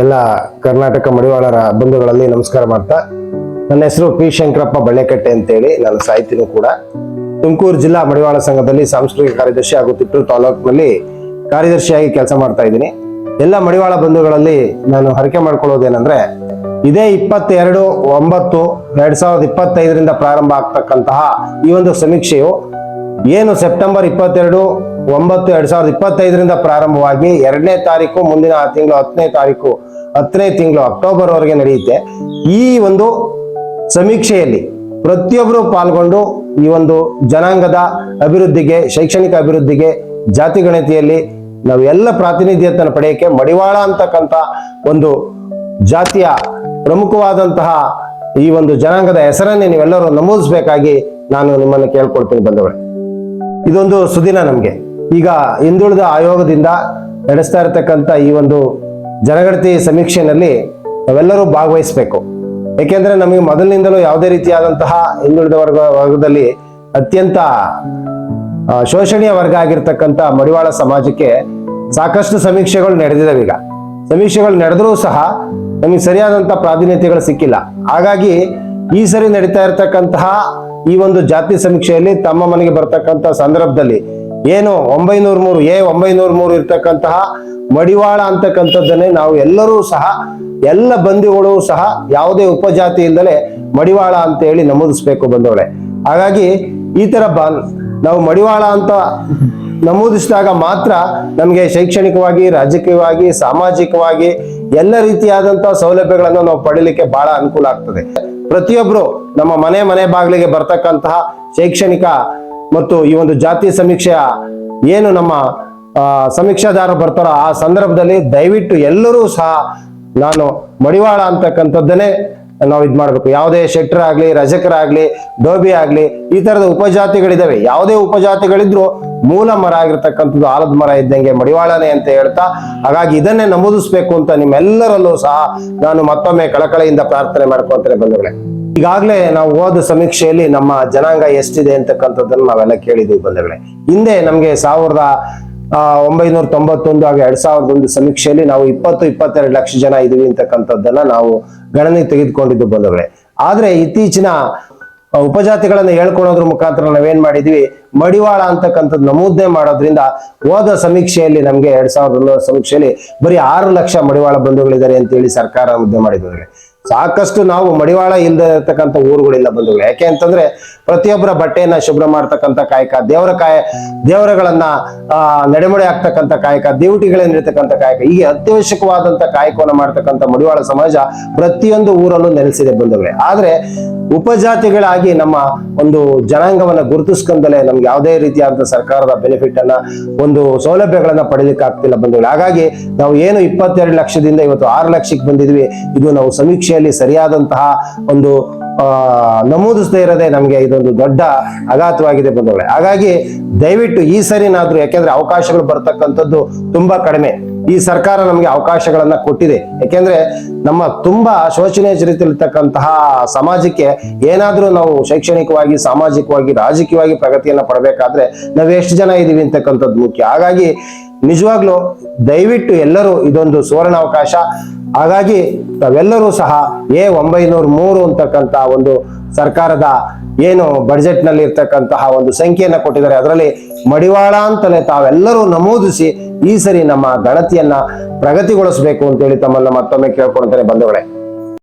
ಎಲ್ಲ ಕರ್ನಾಟಕ ಮಡಿವಾಳರ ಬಂಧುಗಳಲ್ಲಿ ನಮಸ್ಕಾರ ಮಾಡ್ತಾ. ನನ್ನ ಹೆಸರು ಪಿ ಶಂಕರಪ್ಪ ಬಳ್ಳೆಕಟ್ಟೆ ಅಂತೇಳಿ, ನಾನು ಸಾಹಿತಿನೂ ಕೂಡ. ತುಮಕೂರು ಜಿಲ್ಲಾ ಮಡಿವಾಳ ಸಂಘದಲ್ಲಿ ಸಾಂಸ್ಕೃತಿಕ ಕಾರ್ಯದರ್ಶಿ ಹಾಗೂ ತಿಟ್ಟೂರು ತಾಲೂಕಿನಲ್ಲಿ ಕಾರ್ಯದರ್ಶಿಯಾಗಿ ಕೆಲಸ ಮಾಡ್ತಾ ಇದ್ದೀನಿ. ಎಲ್ಲ ಮಡಿವಾಳ ಬಂಧುಗಳಲ್ಲಿ ನಾನು ಹರಕೆ ಮಾಡ್ಕೊಳ್ಳೋದೇನೆಂದ್ರೆ, ಇದೇ ಇಪ್ಪತ್ತೆರಡು ಒಂಬತ್ತು ಎರಡ್ ಸಾವಿರದ ಇಪ್ಪತ್ತೈದರಿಂದ ಪ್ರಾರಂಭ ಆಗ್ತಕ್ಕಂತಹ ಈ ಒಂದು ಸಮೀಕ್ಷೆಯು ಏನು ಸೆಪ್ಟೆಂಬರ್ ಇಪ್ಪತ್ತೆರಡು, ಒಂಬತ್ತು ಎರಡ್ ಸಾವಿರದ ಇಪ್ಪತ್ತೈದರಿಂದ ಪ್ರಾರಂಭವಾಗಿ ಎರಡನೇ ತಾರೀಕು, ಮುಂದಿನ ತಿಂಗಳು ಹತ್ತನೇ ತಾರೀಕು, ಹತ್ತನೇ ತಿಂಗಳು ಅಕ್ಟೋಬರ್ ವರೆಗೆ ನಡೆಯುತ್ತೆ. ಈ ಒಂದು ಸಮೀಕ್ಷೆಯಲ್ಲಿ ಪ್ರತಿಯೊಬ್ಬರು ಪಾಲ್ಗೊಂಡು ಈ ಒಂದು ಜನಾಂಗದ ಅಭಿವೃದ್ಧಿಗೆ, ಶೈಕ್ಷಣಿಕ ಅಭಿವೃದ್ಧಿಗೆ, ಜಾತಿ ಗಣತಿಯಲ್ಲಿ ನಾವು ಎಲ್ಲ ಪ್ರಾತಿನಿಧ್ಯತೆಯನ್ನು ಪಡೆಯಕ್ಕೆ ಮಡಿವಾಳ ಅಂತಕ್ಕಂಥ ಒಂದು ಜಾತಿಯ ಪ್ರಮುಖವಾದಂತಹ ಈ ಒಂದು ಜನಾಂಗದ ಹೆಸರನ್ನೇ ನೀವೆಲ್ಲರೂ ನಮೂದಿಸಬೇಕಾಗಿ ನಾನು ನಿಮ್ಮನ್ನು ಕೇಳ್ಕೊಳ್ತೀನಿ ಬಂದವಳೆ ಇದೊಂದು ಸುದಿನ ನಮಗೆ. ಈಗ ಹಿಂದುಳಿದ ಆಯೋಗದಿಂದ ನಡೆಸ್ತಾ ಇರತಕ್ಕಂಥ ಈ ಒಂದು ಜನಗಣತಿ ಸಮೀಕ್ಷೆಯಲ್ಲಿ ನಾವೆಲ್ಲರೂ ಭಾಗವಹಿಸಬೇಕು. ಏಕೆಂದರೆ ನಮಗೆ ಮೊದಲಿನಿಂದಲೂ ಯಾವುದೇ ರೀತಿಯಾದಂತಹ ಹಿಂದುಳಿದ ವರ್ಗ ವರ್ಗದಲ್ಲಿ ಅತ್ಯಂತ ಶೋಷಣೀಯ ವರ್ಗ ಆಗಿರ್ತಕ್ಕಂಥ ಮಡಿವಾಳ ಸಮಾಜಕ್ಕೆ ಸಾಕಷ್ಟು ಸಮೀಕ್ಷೆಗಳು ನಡೆದಿದ್ದಾವೆ ಈಗ. ಸಮೀಕ್ಷೆಗಳು ನಡೆದರೂ ಸಹ ನಮಗೆ ಸರಿಯಾದಂಥ ಪ್ರಾಧಾನ್ಯತೆಗಳು ಸಿಕ್ಕಿಲ್ಲ. ಹಾಗಾಗಿ ಈ ಸರಿ ನಡೀತಾ ಇರತಕ್ಕಂತಹ ಈ ಒಂದು ಜಾತಿ ಸಮೀಕ್ಷೆಯಲ್ಲಿ ತಮ್ಮ ಮನೆಗೆ ಬರ್ತಕ್ಕಂಥ ಸಂದರ್ಭದಲ್ಲಿ ಏನು ಒಂಬೈನೂರ ಮೂರು, ಎ ಒಂಬೈನೂರ ಮೂರು ಇರ್ತಕ್ಕಂತಹ ಮಡಿವಾಳ ಅಂತಕ್ಕಂಥದ್ದನ್ನೇ ನಾವು ಎಲ್ಲರೂ ಸಹ, ಎಲ್ಲ ಬಂಧುಗಳು ಸಹ ಯಾವುದೇ ಉಪಜಾತಿ ಮಡಿವಾಳ ಅಂತ ಹೇಳಿ ನಮೂದಿಸ್ಬೇಕು ಬಂದವಳೆ ಹಾಗಾಗಿ ಈ ತರ ಬಾ, ನಾವು ಮಡಿವಾಳ ಅಂತ ನಮೂದಿಸಿದಾಗ ಮಾತ್ರ ನಮಗೆ ಶೈಕ್ಷಣಿಕವಾಗಿ, ರಾಜಕೀಯವಾಗಿ, ಸಾಮಾಜಿಕವಾಗಿ ಎಲ್ಲ ರೀತಿಯಾದಂತಹ ಸೌಲಭ್ಯಗಳನ್ನು ನಾವು ಪಡೀಲಿಕ್ಕೆ ಬಹಳ ಅನುಕೂಲ ಆಗ್ತದೆ. ಪ್ರತಿಯೊಬ್ರು ನಮ್ಮ ಮನೆ ಮನೆ ಬಾಗಿಲಿಗೆ ಬರ್ತಕ್ಕಂತಹ ಶೈಕ್ಷಣಿಕ ಮತ್ತು ಈ ಒಂದು ಜಾತಿ ಸಮೀಕ್ಷೆಯ ಏನು ನಮ್ಮ ಸಮೀಕ್ಷಾದಾರರು ಬರ್ತಾರೋ ಆ ಸಂದರ್ಭದಲ್ಲಿ ದಯವಿಟ್ಟು ಎಲ್ಲರೂ ಸಹ ನಾನು ಮಡಿವಾಳ ಅಂತಕ್ಕಂಥದ್ದನ್ನೇ ನಾವು ಇದು ಮಾಡಬೇಕು. ಯಾವುದೇ ಶೆಟ್ರಾಗ್ಲಿ ರಜಕರಾಗ್ಲಿ, ಡೋಬಿ ಆಗ್ಲಿ, ಈ ತರದ ಉಪಜಾತಿಗಳಿದಾವೆ. ಯಾವುದೇ ಉಪಜಾತಿಗಳಿದ್ರು ಮೂಲ ಮರ ಆಗಿರ್ತಕ್ಕಂಥದ್ದು ಆಲದ ಮರ ಇದ್ದಂಗೆ ಮಡಿವಾಳನೆ ಅಂತ ಹೇಳ್ತಾ, ಹಾಗಾಗಿ ಇದನ್ನೇ ನಮೂದಿಸ್ಬೇಕು ಅಂತ ನಿಮ್ಮೆಲ್ಲರಲ್ಲೂ ಸಹ ನಾನು ಮತ್ತೊಮ್ಮೆ ಕಳಕಳಿಯಿಂದ ಪ್ರಾರ್ಥನೆ ಮಾಡ್ಕೊಂತೇನೆ ಬಂಧುಗಳೇ. ಈಗಾಗಲೇ ನಾವು ಓದ ಸಮೀಕ್ಷೆಯಲ್ಲಿ ನಮ್ಮ ಜನಾಂಗ ಎಷ್ಟಿದೆ ಅಂತಕ್ಕಂಥದ್ದನ್ನು ನಾವೆಲ್ಲ ಕೇಳಿದ್ವಿ ಬಂಧುಗಳೇ. ಹಿಂದೆ ನಮಗೆ ಸಾವಿರದ ಒಂಬೈನೂರ ತೊಂಬತ್ತೊಂದು ಹಾಗೆ ಎರಡ್ ಸಾವಿರದ ಒಂದು ಸಮೀಕ್ಷೆಯಲ್ಲಿ ನಾವು ಇಪ್ಪತ್ತು, ಇಪ್ಪತ್ತೆರಡು ಲಕ್ಷ ಜನ ಇದೀವಿ ಅಂತಕ್ಕಂಥದ್ದನ್ನ ನಾವು ಗಣನೆಗೆ ತೆಗೆದುಕೊಂಡಿದ್ದು ಬಂಧುಗಳೇ. ಆದ್ರೆ ಇತ್ತೀಚಿನ ಉಪಜಾತಿಗಳನ್ನ ಹೇಳ್ಕೊಳೋದ್ರ ಮುಖಾಂತರ ನಾವೇನ್ ಮಾಡಿದ್ವಿ ಮಡಿವಾಳ ಅಂತಕ್ಕಂಥದ್ದು ನಮೂದನೆ ಮಾಡೋದ್ರಿಂದ ಹೋದ ಸಮೀಕ್ಷೆಯಲ್ಲಿ ನಮ್ಗೆ ಎರಡ್ ಸಾವಿರದ ಒಂದರ ಸಮೀಕ್ಷೆಯಲ್ಲಿ ಬರೀ ಆರು ಲಕ್ಷ ಮಡಿವಾಳ ಬಂಧುಗಳಿದ್ದಾರೆ ಅಂತ ಹೇಳಿ ಸರ್ಕಾರ ಮುದ್ದೆ ಮಾಡಿದ್ದಾರೆ ಸಾಕಷ್ಟು ನಾವು ಮಡಿವಾಳ ಇಲ್ಲದೆ ಇರತಕ್ಕಂಥ ಊರುಗಳಿಲ್ಲ ಬಂಧುಗಳು ಯಾಕೆ ಅಂತಂದ್ರೆ ಪ್ರತಿಯೊಬ್ಬರ ಬಟ್ಟೆಯನ್ನ ಶುಭ್ರ ಮಾಡ್ತಕ್ಕಂಥ ಕಾಯಕ, ದೇವರ ಕಾಯ, ದೇವರಗಳನ್ನ, ಆ, ನಡೆಮಡೆ ಆಗ್ತಕ್ಕಂಥ ಕಾಯಕ, ದೇವಟಿಗಳನ್ನ ಇರ್ತಕ್ಕಂಥ ಕಾಯಕ ಹೀಗೆ ಅತ್ಯವಶ್ಯಕವಾದಂತ ಕಾಯಕವನ್ನು ಮಾಡ್ತಕ್ಕಂಥ ಮಡಿವಾಳ ಸಮಾಜ ಪ್ರತಿಯೊಂದು ಊರನ್ನು ನೆಲೆಸಿದೆ ಬಂಧುಗಳೇ ಆದ್ರೆ ಉಪಜಾತಿಗಳಾಗಿ ನಮ್ಮ ಒಂದು ಜನಾಂಗವನ್ನ ಗುರುತಿಸ್ಕೊಂಡಲೇ ನಮ್ಗೆ ಯಾವುದೇ ರೀತಿಯಾದ ಸರ್ಕಾರದ ಬೆನಿಫಿಟ್ ಅನ್ನ ಒಂದು ಸೌಲಭ್ಯಗಳನ್ನ ಪಡೆಯಲಿಕ್ಕೆ ಆಗ್ತಿಲ್ಲ ಬಂಧುಗಳು ಹಾಗಾಗಿ ನಾವು ಏನು ಇಪ್ಪತ್ತೆರಡು ಲಕ್ಷದಿಂದ ಇವತ್ತು ಆರು ಲಕ್ಷಕ್ಕೆ ಬಂದಿದ್ವಿ, ಇದು ನಾವು ಸಮೀಕ್ಷೆಯಲ್ಲಿ ಸರಿಯಾದಂತಹ ಒಂದು ನಮೂದಿಸದೇ ಇರೋದೇ ನಮಗೆ ಇದೊಂದು ದೊಡ್ಡ ಅಗಾತವಾಗಿದೆ ಬಂಧುಗಳೇ. ಹಾಗಾಗಿ ದಯವಿಟ್ಟು ಈ ಸರಿನಾದ್ರೂ, ಯಾಕೆಂದ್ರೆ ಅವಕಾಶಗಳು ಬರ್ತಕ್ಕಂಥದ್ದು ತುಂಬಾ ಕಡಿಮೆ. ಈ ಸರ್ಕಾರ ನಮಗೆ ಅವಕಾಶಗಳನ್ನ ಕೊಟ್ಟಿದೆ. ಯಾಕೆಂದ್ರೆ ನಮ್ಮ ತುಂಬಾ ಶೋಚನೀಯ ಚರಿತ್ರೆಯಲ್ಲಿರ್ತಕ್ಕಂತಹ ಸಮಾಜಕ್ಕೆ ಏನಾದ್ರೂ ನಾವು ಶೈಕ್ಷಣಿಕವಾಗಿ, ಸಾಮಾಜಿಕವಾಗಿ, ರಾಜಕೀಯವಾಗಿ ಪ್ರಗತಿಯನ್ನ ಪಡಬೇಕಾದ್ರೆ ನಾವು ಎಷ್ಟು ಜನ ಇದೀವಿ ಅಂತಕ್ಕಂಥದ್ದು ಮುಖ್ಯ. ಹಾಗಾಗಿ ನಿಜವಾಗ್ಲೂ ದಯವಿಟ್ಟು ಎಲ್ಲರೂ ಇದೊಂದು ಸುವರ್ಣ ಅವಕಾಶ ಹಾಗಾಗಿ ತಾವೆಲ್ಲರೂ ಸಹ ಎ ಒಂಬೈನೂರ ಮೂರು ಅಂತಕ್ಕಂಥ ಒಂದು ಸರ್ಕಾರದ ಏನು ಬಡ್ಜೆಟ್ನಲ್ಲಿ ಇರ್ತಕ್ಕಂತಹ ಒಂದು ಸಂಖ್ಯೆಯನ್ನ ಕೊಟ್ಟಿದ್ದಾರೆ. ಅದರಲ್ಲಿ ಮಡಿವಾಳ ಅಂತಲೇ ತಾವೆಲ್ಲರೂ ನಮೂದಿಸಿ ಈ ಸರಿ ನಮ್ಮ ಗಣತಿಯನ್ನ ಪ್ರಗತಿಗೊಳಿಸಬೇಕು ಅಂತೇಳಿ ತಮ್ಮನ್ನ ಮತ್ತೊಮ್ಮೆ ಕೇಳ್ಕೊಳ್ತಾರೆ ಬಂಧುಗಳೇ.